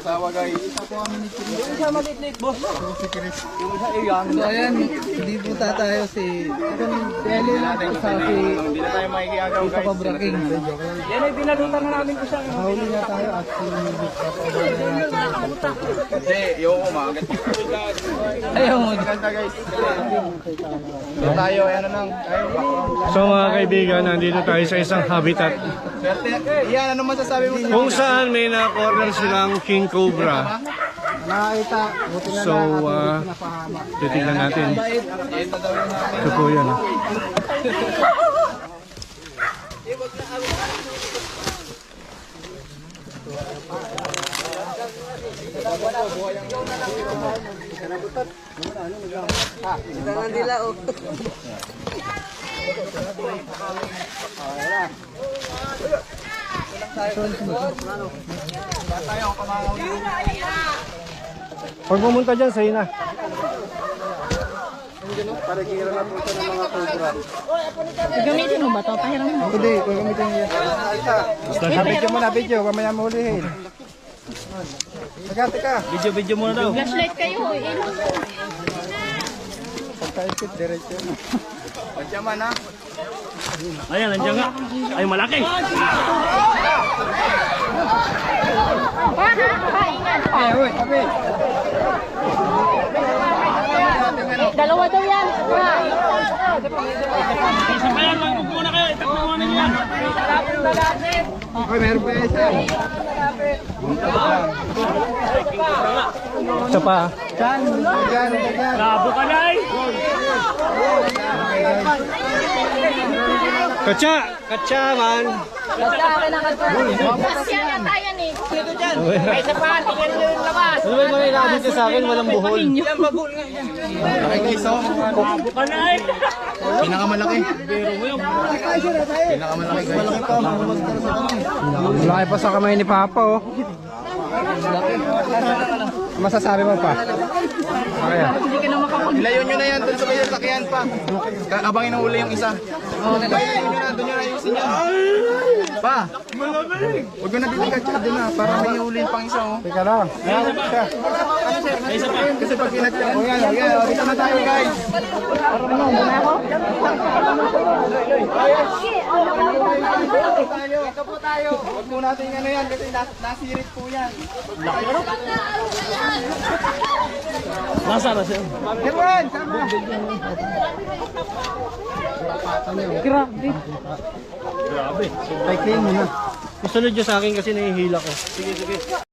Mag-asawa guys. Yung isa malitlit, boss. Yung isa, eh, yan. So ayan, hindi po tayo si Deli lang po sa si Hindi na tayo makikiyagaw guys. Papa Braking. Yan ay binalutan na namin ko siya. Huli na tayo at si Hindi, yung umagat. Ayaw mo. Maganda guys. So tayo, ano lang. Tayo, So mga kaibigan, nandito tayo sa isang habitat. Yan, ano masasabi mo sa kung saan may na-corner silang king cobra. Nakakita. Buti na So, lang at ah, napahama. titignan natin. Ito daw yung namin. Ito po yun. ah. Tangan nila oh. Pag pumunta dyan, sa'yo na. Para kira na po ng mga cobra. Gamitin mo ba ito? Pahiram mo. Hindi, gagamitin niya. Basta video mo na video, kamaya mo hulihin. Teka, teka. Video-video muna daw. Flashlight kayo. eh. Pagka-ikot, diretso. Pagyaman ha. Ayan, nandiyan nga. Ay, malaki. Ay, uy, kami. Dalawa daw yan. Ha. Uy, meron pa isa. Isa pa. ah. Diyan, diyan, diyan. Labo ka na eh. Katsa! Katsa man! Mas yan yata yan eh. May isa pa, tingnan nyo yung labas. Ano ba yung mga sa akin? Walang buhol. Babul nga yan. Okay guys, so. Labo ka na eh. Pinakamalaki. Pinakamalaki guys. Malaki pa sa kamay ni Papa, oh. Masasabi mo pa? Okay. Ilayon nyo na yan dun sa kayo sakyan pa. Abangin ang uli yung isa. Ilayon nyo na, dun nyo na ayusin yan. Pa! Malamig! Huwag mo na bibigat siya dun na, para may uli pang isa oh. Teka lang. Teka. Kasi pag pinatya ko yan, okay, oh, dito na tayo guys. tayo, ito po tayo. Huwag po natin ano yan kasi nas nasirit po yan. Nasa na siya? Herman, sama. Grabe. Grabe. Kay clean mo na. Isunod nyo sa akin kasi nahihila ko.